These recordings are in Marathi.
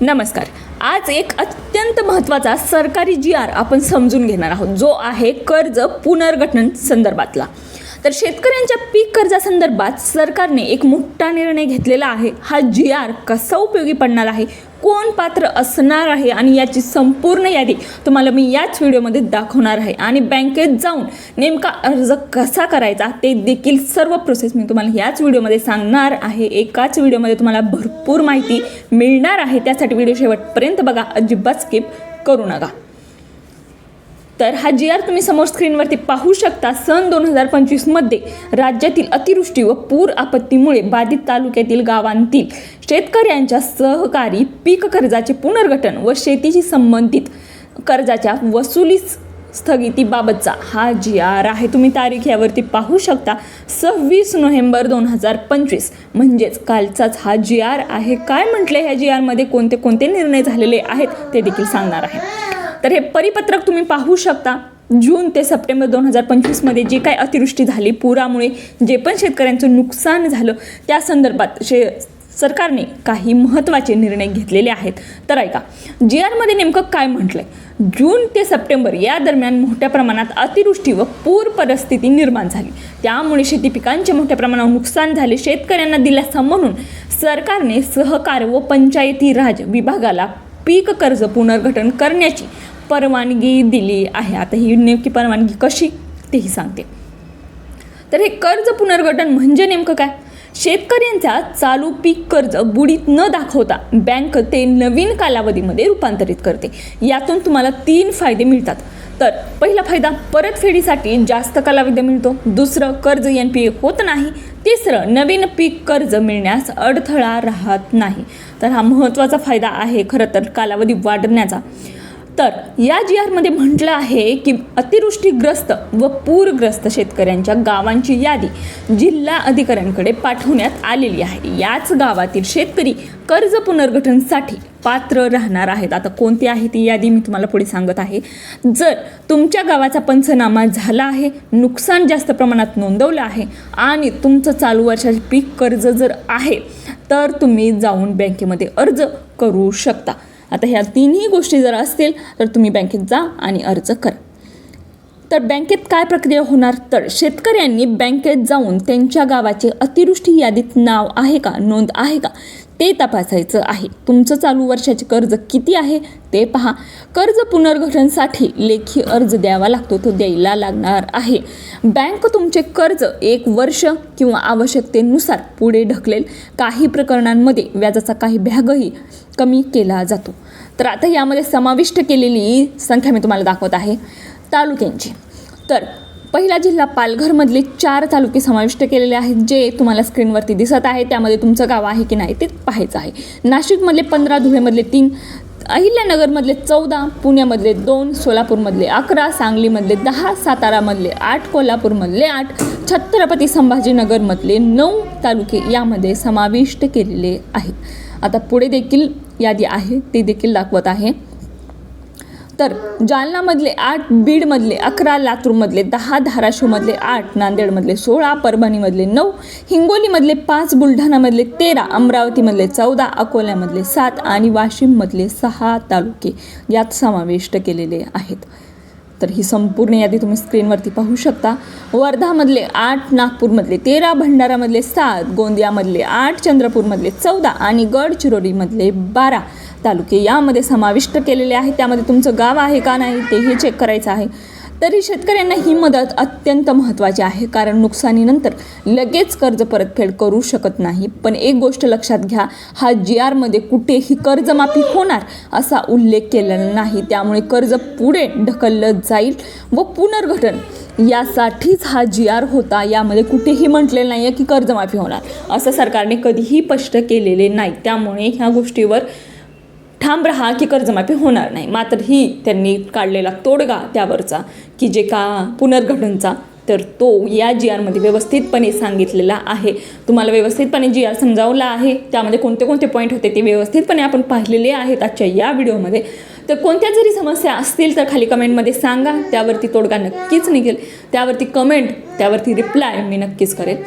नमस्कार. आज एक अत्यंत महत्त्वाचा सरकारी जी आर आपण समजून घेणार आहोत. जो आहे कर्ज पुनर्गठन संदर्भातला. तर शेतकऱ्यांच्या पीक कर्जासंदर्भात सरकारने एक मोठा निर्णय घेतलेला आहे. हा जी आर कसा उपयोगी पडणार आहे? कोण पात्र असणार आहे आणि याची संपूर्ण यादी तुम्हाला मी याच व्हिडिओमध्ये दाखवणार आहे. आणि बँकेत जाऊन नेमका अर्ज कसा करायचा ते देखील सर्व प्रोसेस मी तुम्हाला याच व्हिडिओमध्ये सांगणार आहे. एकाच व्हिडिओमध्ये तुम्हाला भरपूर माहिती मिळणार आहे. त्यासाठी व्हिडिओ शेवटपर्यंत बघा. अजिबात स्किप करू नका. तर हा जी आर तुम्ही समोर स्क्रीनवरती पाहू शकता. सन दोन हजार पंचवीसमध्ये राज्यातील अतिवृष्टी व पूर आपत्तीमुळे बाधित तालुक्यातील गावांतील शेतकऱ्यांच्या सहकारी पीक कर्जाचे पुनर्गठन व शेतीशी संबंधित कर्जाच्या वसुली स्थगितीबाबतचा हा जी आर आहे. तुम्ही तारीख यावरती पाहू शकता. सव्वीस नोव्हेंबर दोन हजार पंचवीस म्हणजेच कालचाच हा जी आर आहे. काय म्हटले ह्या जी आरमध्ये कोणते कोणते निर्णय झालेले आहेत? ते देखील सांगणार आहे. तर हे परिपत्रक तुम्ही पाहू शकता. जून ते सप्टेंबर दोन हजार पंचवीसमध्ये जी काय अतिवृष्टी झाली पुरामुळे जे पण शेतकऱ्यांचं नुकसान झालं त्या संदर्भात शे सरकारने काही महत्त्वाचे निर्णय घेतलेले आहेत. तर ऐका जी आरमध्ये नेमकं काय म्हटलं आहे जून ते सप्टेंबर या दरम्यान मोठ्या प्रमाणात अतिवृष्टी व पूर परिस्थिती निर्माण झाली. त्यामुळे शेती पिकांचे मोठ्या प्रमाणावर नुकसान झाले शेतकऱ्यांना दिलासा म्हणून सरकारने सहकार व पंचायती राज विभागाला पीक कर्ज पुनर्गठन करण्याची परवानगी दिली आहे. आता ही नेमकी परवानगी कशी तेही सांगते. तर हे कर्ज पुनर्गठन म्हणजे नेमकं काय? शेतकऱ्यांचा चालू पीक कर्ज बुडीत न दाखवता बँक ते नवीन कालावधीमध्ये रूपांतरित करते. यातून तुम्हाला तीन फायदे मिळतात. तर पहिला फायदा परतफेडीसाठी जास्त कालावधी मिळतो. दुसरं कर्ज एन पी ए होत नाही. तिसरं नवीन पीक कर्ज मिळण्यास अडथळा राहत नाही. तर हा महत्त्वाचा फायदा आहे खरं तर कालावधी वाढण्याचा. तर या जी आरमध्ये म्हटलं आहे की अतिवृष्टीग्रस्त व पूरग्रस्त शेतकऱ्यांच्या गावांची यादी जिल्हा अधिकाऱ्यांकडे पाठवण्यात आलेली आहे. याच गावातील शेतकरी कर्ज पुनर्गठनसाठी पात्र राहणार आहेत. आता कोणती आहे ती यादी मी तुम्हाला पुढे सांगत आहे. जर तुमच्या गावाचा पंचनामा झाला आहे नुकसान जास्त प्रमाणात नोंदवलं आहे आणि तुमचं चालू वर्षाचे पीक कर्ज जर आहे तर तुम्ही जाऊन बँकेमध्ये अर्ज करू शकता. आता ह्या तिन्ही गोष्टी जर असतील तर तुम्ही बँकेत जा आणि अर्ज करा. तर बँकेत काय प्रक्रिया होणार? तर शेतकऱ्यांनी बँकेत जाऊन त्यांच्या गावाचे अतिवृष्टी यादीत नाव आहे का? नोंद आहे का? ते तपासायचं आहे. तुमचं चालू वर्षाचे कर्ज किती आहे ते पहा. कर्ज पुनर्गठनसाठी लेखी अर्ज द्यावा लागतो तो द्यायला लागणार आहे. बँक तुमचे कर्ज एक वर्ष किंवा आवश्यकतेनुसार पुढे ढकलेल. काही प्रकरणांमध्ये व्याजाचा काही भागही कमी केला जातो. तर आता यामध्ये समाविष्ट केलेली संख्या मी तुम्हाला दाखवत आहे. तालुक्यांची. तर पहिला जिल्हा पालघरमधले चार तालुके समाविष्ट केलेले आहेत जे तुम्हाला स्क्रीनवरती दिसत आहे. त्यामध्ये तुमचं गाव आहे की नाही ते पाहायचं आहे. नाशिकमधले पंधरा धुळेमधले तीन अहिल्यानगरमधले चौदा पुण्यामधले दोन सोलापूरमधले अकरा सांगलीमधले दहा सातारामधले आठ कोल्हापूरमधले आठ छत्रपती संभाजीनगरमधले नऊ तालुके यामध्ये समाविष्ट केलेले आहेत. आता पुढे देखील यादी आहे ती देखील दाखवत आहे. तर जालनामधले आठ बीडमधले अकरा लातूरमधले दहा धाराशिवमधले आठ नांदेडमधले सोळा परभणीमधले नऊ हिंगोलीमधले पाच बुलढाणामधले तेरा अमरावतीमधले चौदा अकोल्यामधले सात आणि वाशिममधले सहा तालुके यात समाविष्ट केलेले आहेत. तर ही संपूर्ण यादी तुम्ही स्क्रीनवरती पाहू शकता. वर्धामधले आठ नागपूरमधले तेरा भंडारामधले सात गोंदियामधले आठ चंद्रपूरमधले चौदा आणि गडचिरोलीमधले बारा तालुके यामध्ये समाविष्ट केलेले आहे त्यामध्ये तुमचं गाव आहे का नाही तेही चेक करायचं आहे. तरी शेतकऱ्यांना ही मदत अत्यंत महत्त्वाची आहे. कारण नुकसानीनंतर लगेच कर्ज परतफेड करू शकत नाही. पण एक गोष्ट लक्षात घ्या हा जी आरमध्ये कुठेही कर्जमाफी होणार असा उल्लेख केलेला नाही. त्यामुळे कर्ज पुढे ढकललं जाईल व पुनर्गठन यासाठीच हा जी आर होता. यामध्ये कुठेही म्हटलेलं नाही आहे की कर्जमाफी होणार. असं सरकारने कधीही स्पष्ट केलेले नाही. त्यामुळे ह्या गोष्टीवर ठाम राहा की कर्जमाफी होणार नाही. मात्र ही त्यांनी काढलेला तोडगा त्यावरचा की जे का पुनर्गठनचा तर तो या जी आरमध्ये व्यवस्थितपणे सांगितलेला आहे. तुम्हाला व्यवस्थितपणे जी आर समजावला आहे त्यामध्ये कोणते कोणते पॉईंट होते ते व्यवस्थितपणे आपण पाहिलेले आहेत आजच्या या व्हिडिओमध्ये. तर कोणत्या जरी समस्या असतील तर खाली कमेंटमध्ये सांगा. त्यावरती तोडगा नक्कीच निघेल. त्यावरती कमेंट त्यावरती रिप्लाय मी नक्कीच करेल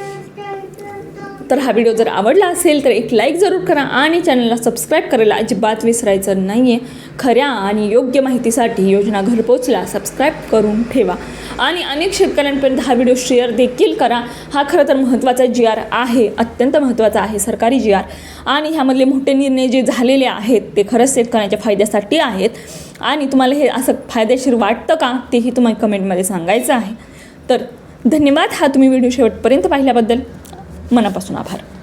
तर हा व्हिडिओ जर आवडला असेल तर एक लाईक जरूर करा आणि चॅनलला सबस्क्राईब करायला अजिबात विसरायचं नाही आहे खऱ्या आणि योग्य माहितीसाठी योजना घरपोचला सबस्क्राईब करून ठेवा. आणि अनेक शेतकऱ्यांपर्यंत हा व्हिडिओ शेअर देखील करा. हा खरं तर महत्त्वाचा जी आर आहे अत्यंत महत्त्वाचा आहे सरकारी जी आर आणि ह्यामधले मोठे निर्णय जे झालेले आहेत ते खरंच शेतकऱ्यांच्या फायद्यासाठी आहेत. आणि तुम्हाला हे असं फायदेशीर वाटतं का तेही तुम्हाला कमेंटमध्ये सांगायचं आहे. तर धन्यवाद. हा तुम्ही व्हिडिओ शेवटपर्यंत पाहिल्याबद्दल. मनापासून आभार.